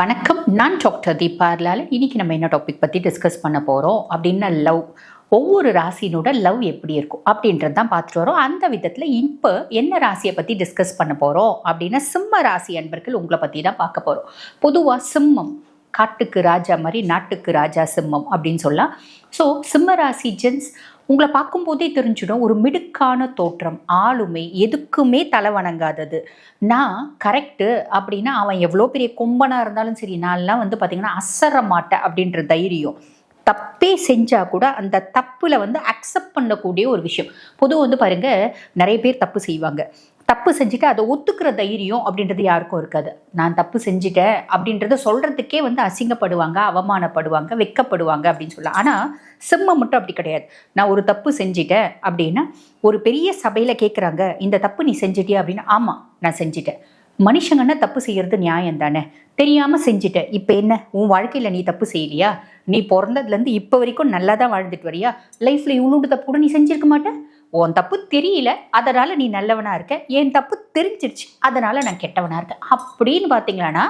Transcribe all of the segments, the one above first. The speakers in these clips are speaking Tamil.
வணக்கம். நான் டாக்டர் தீபார்லால் இன்றைக்கி நம்ம என்ன டாபிக் பற்றி டிஸ்கஸ் பண்ண போகிறோம் அப்படின்னா லவ். ஒவ்வொரு ராசியினோட லவ் எப்படி இருக்கும்? அப்படின்றது தான் பார்த்துட்டு வரோம். அந்த விதத்தில் இப்போ என்ன ராசியை பற்றி டிஸ்கஸ் பண்ண போகிறோம் அப்படின்னா சிம்ம ராசி அன்பர்கள் உங்களை பற்றி தான் பார்க்க போகிறோம் பொதுவாக சிம்மம். காட்டுக்கு ராஜா மாதிரி நாட்டுக்கு ராஜா சிம்மம் அப்படின்னு சொல்லலாம். ஸோ சிம்ம ராசி ஜென்ஸ் உங்களை பார்க்கும்போதே தெரிஞ்சிடும் ஒரு மிடுக்கான தோற்றம் ஆளுமை எதுக்குமே தலை வணங்காதது. நான் கரெக்டு அப்படின்னா அவன் எவ்வளோ பெரிய கொம்பனாக இருந்தாலும் சரி நான்லாம் வந்து பார்த்திங்கன்னா அசர மாட்டேன் அப்படின்ற தைரியம். தப்பே செஞ்சால் கூட அந்த தப்பில் வந்து அக்செப்ட் பண்ணக்கூடிய ஒரு விஷயம். பொதுவாக வந்து பாருங்கள் நிறைய பேர் தப்பு செய்வாங்க. தப்பு செஞ்சுட்டு அதை ஒத்துக்கிற தைரியம் அப்படின்றது யாருக்கும் இருக்காது. நான் தப்பு செஞ்சுட்டேன் அப்படின்றத சொல்கிறதுக்கே வந்து அசிங்கப்படுவாங்க அவமானப்படுவாங்க வெக்கப்படுவாங்க அப்படின்னு சொல்லலாம். ஆனால் சிம்மம் மட்டும் அப்படி கிடையாது. நான் ஒரு தப்பு செஞ்சிட்டேன் அப்படின்னா ஒரு பெரிய சபையில் கேட்குறாங்க இந்த தப்பு நீ செஞ்சிட்டியா அப்படின்னா? ஆமாம் நான் செஞ்சிட்டேன். மனுஷங்கன்னா தப்பு செய்கிறது நியாயம் தானே? தெரியாமல் செஞ்சுட்ட இப்போ என்ன? உன் வாழ்க்கையில் நீ தப்பு செய்யலையா? நீ பிறந்ததுலேருந்து இப்போ வரைக்கும் நல்லா தான் வாழ்ந்துட்டு வரியா? லைஃப்பில் இவ்வளோண்டு தப்பு கூட நீ செஞ்சிருக்க மாட்டேன் உன் தப்பு தெரியல அதனால் நீ நல்லவனாக இருக்க. என் தப்பு தெரிஞ்சிருச்சு அதனால் நான் கெட்டவனாக இருக்கேன். அப்படின்னு பார்த்தீங்களான்னா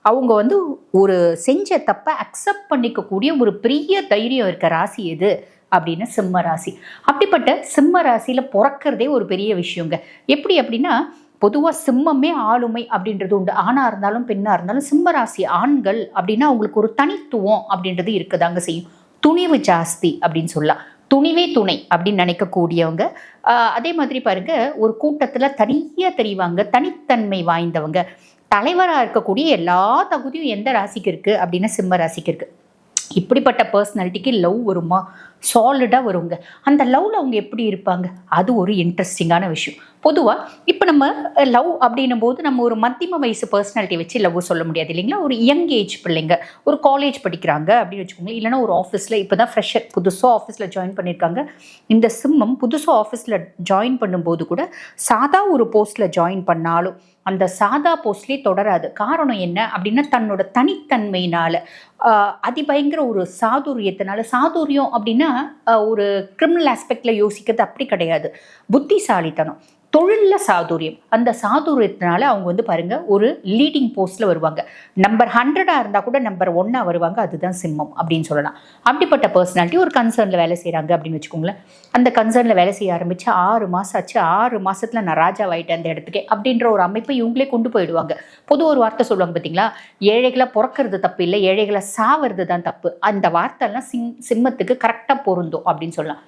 அவங்க வந்து ஒரு செஞ்ச தப்பை அக்செப்ட் பண்ணிக்கக்கூடிய ஒரு பெரிய தைரியம் இருக்க ராசி எது? அப்படின்னு சிம்ம ராசி. அப்படிப்பட்ட சிம்ம ராசியில் பிறக்கிறதே ஒரு பெரிய விஷயங்க. எப்படி அப்படின்னா பொதுவாக சிம்மமே ஆளுமை அப்படின்றது உண்டு. ஆணாக இருந்தாலும் பெண்ணாக இருந்தாலும் சிம்ம ராசி ஆண்கள் அப்படின்னா அவங்களுக்கு ஒரு தனித்துவம் அப்படின்றது இருக்குதாங்க செய்யும். துணிவு ஜாஸ்தி அப்படின்னு சொல்லலாம். துணிவே துணை அப்படின்னு நினைக்கக்கூடியவங்க. அதே மாதிரி பாருங்க ஒரு கூட்டத்தில் தனியாக தெரிவாங்க தனித்தன்மை வாய்ந்தவங்க. தலைவராக இருக்கக்கூடிய எல்லா தகுதியும் எந்த ராசிக்கு இருக்குது அப்படின்னு சிம்ம ராசிக்கு இருக்குது இப்படிப்பட்ட பர்சனாலிட்டிக்கு லவ் வருமா? சாலிடாக வருவாங்க அந்த லவ்வில் அவங்க எப்படி இருப்பாங்க? அது ஒரு இன்ட்ரெஸ்டிங்கான விஷயம். பொதுவாக இப்போ நம்ம லவ் அப்படின்னும் போது நம்ம ஒரு மத்தியம வயசு பர்சனாலிட்டி வச்சு லவ் சொல்ல முடியாது இல்லைங்களா? ஒரு யங் ஏஜ் பிள்ளைங்க ஒரு காலேஜ் படிக்கிறாங்க அப்படின்னு வச்சுக்கோங்களேன் இல்லைனா ஒரு ஆஃபீஸில் இப்போ தான் ஃப்ரெஷர் புதுசாக ஆஃபீஸில் ஜாயின் பண்ணியிருக்காங்க. இந்த சிம்மம் புதுசாக ஆஃபீஸில் ஜாயின் பண்ணும்போது கூட சாதா ஒரு போஸ்ட்டில் ஜாயின் பண்ணாலும் அந்த சாதா போஸ்ட்லேயே தொடராது. காரணம் என்ன அப்படின்னா தன்னோட தனித்தன்மையினால் அதிபயங்கர ஒரு சாதுரியத்தினால சாதுரியம் அப்படின்னா ஒரு கிரிமினல் ஆஸ்பெக்டில் யோசிக்கிறது அப்படி கிடையாது. புத்திசாலித்தனம். தொழிலில் சாதுரியம். அந்த சாதுரியத்தினால அவங்க வந்து பாருங்கள் ஒரு லீடிங் போஸ்ட்டில் வருவாங்க. நம்பர் ஹண்ட்ரடாக இருந்தால் கூட நம்பர் ஒன்னாக வருவாங்க அதுதான் சிம்மம் அப்படின்னு சொல்லலாம். அப்படிப்பட்ட பர்சனாலிட்டி ஒரு கன்சர்னில் வேலை செய்கிறாங்க அப்படின்னு வச்சுக்கோங்களேன். அந்த கன்சர்னில் வேலை செய்ய ஆரம்பித்து ஆறு மாதம் ஆச்சு ஆறு மாதத்தில் நான் ராஜாவாயிட்டேன் அந்த இடத்துக்கே அப்படின்ற ஒரு அமைப்பை இவங்களே கொண்டு போயிடுவாங்க. பொது ஒரு வார்த்தை சொல்லுவாங்க பார்த்தீங்களா ஏழைகளை பிறக்கிறது தப்பு இல்லை ஏழைகளை சாவது தான் தப்பு. அந்த வார்த்தைலாம் சிம் சிம்மத்துக்கு கரெக்டாக பொருந்தும் அப்படின்னு சொல்லலாம்.